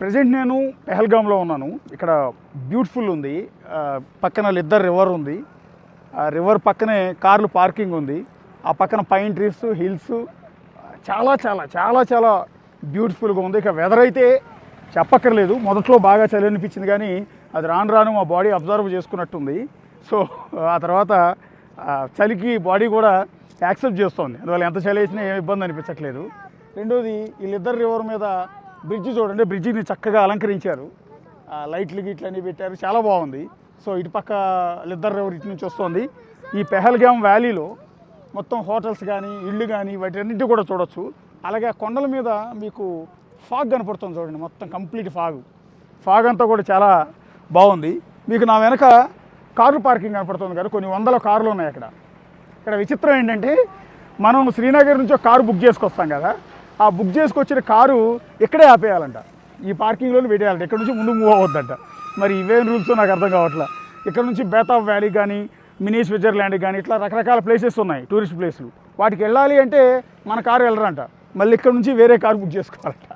Present నేను పెహల్గామ్లో ఉన్నాను. ఇక్కడ బ్యూటిఫుల్ ఉంది. పక్కన లిద్దర్ రివర్ ఉంది. ఆ రివర్ పక్కనే కార్లు పార్కింగ్ ఉంది. ఆ పక్కన పైన్ ట్రీస్ హిల్స్ చాలా చాలా చాలా చాలా బ్యూటిఫుల్గా ఉంది. ఇక వెదర్ అయితే చెప్పక్కర్లేదు. మొదట్లో బాగా చలి అనిపించింది కానీ అది రాను రాను మా బాడీ అబ్జర్వ్ చేసుకున్నట్టుంది. సో ఆ తర్వాత చలికి బాడీ కూడా యాక్సెప్ట్ చేస్తుంది. అందువల్ల ఎంత చలి వేసినా ఏం ఇబ్బంది అనిపించట్లేదు. రెండోది వీళ్ళిద్దరు రివర్ మీద బ్రిడ్జ్ చూడండి బ్రిడ్జిని చక్కగా అలంకరించారు. లైట్లు గిట్లు అన్నీ పెట్టారు. చాలా బాగుంది. సో ఇటు పక్క లిద్దర్ రివర్ ఇటు నుంచి వస్తుంది. ఈ పెహల్గామ్ వ్యాలీలో మొత్తం హోటల్స్ కానీ ఇళ్ళు కానీ వాటన్నిటి కూడా చూడొచ్చు. అలాగే కొండల మీద మీకు ఫాగ్ కనపడుతుంది చూడండి మొత్తం కంప్లీట్ ఫాగ్. ఫాగ్ అంతా కూడా చాలా బాగుంది. మీకు నా వెనక కారు పార్కింగ్ కనపడుతుంది కదా కొన్ని వందల కార్లు ఉన్నాయి అక్కడ. ఇక్కడ విచిత్రం ఏంటంటే మనం శ్రీనగర్ నుంచి కారు బుక్ చేసుకొస్తాం కదా ఆ బుక్ చేసుకొచ్చిన కారు ఇక్కడే ఆపేయాలంట. ఈ పార్కింగ్లోనే పెట్టేయాలంట. ఇక్కడ నుంచి ముందు మూవ్ అవ్వద్దంట. మరి ఇవేం రూల్స్ నాకు అర్థం కావట్లే. ఇక్కడ నుంచి బేతాబ్ వ్యాలీ కానీ మినీ స్విట్జర్లాండ్ కానీ ఇట్లా రకరకాల ప్లేసెస్ ఉన్నాయి టూరిస్ట్ ప్లేసులు వాటికి వెళ్ళాలి అంటే మన కారు వెళ్ళరంట. మళ్ళీ ఇక్కడ నుంచి వేరే కారు బుక్ చేసుకోవాలంట.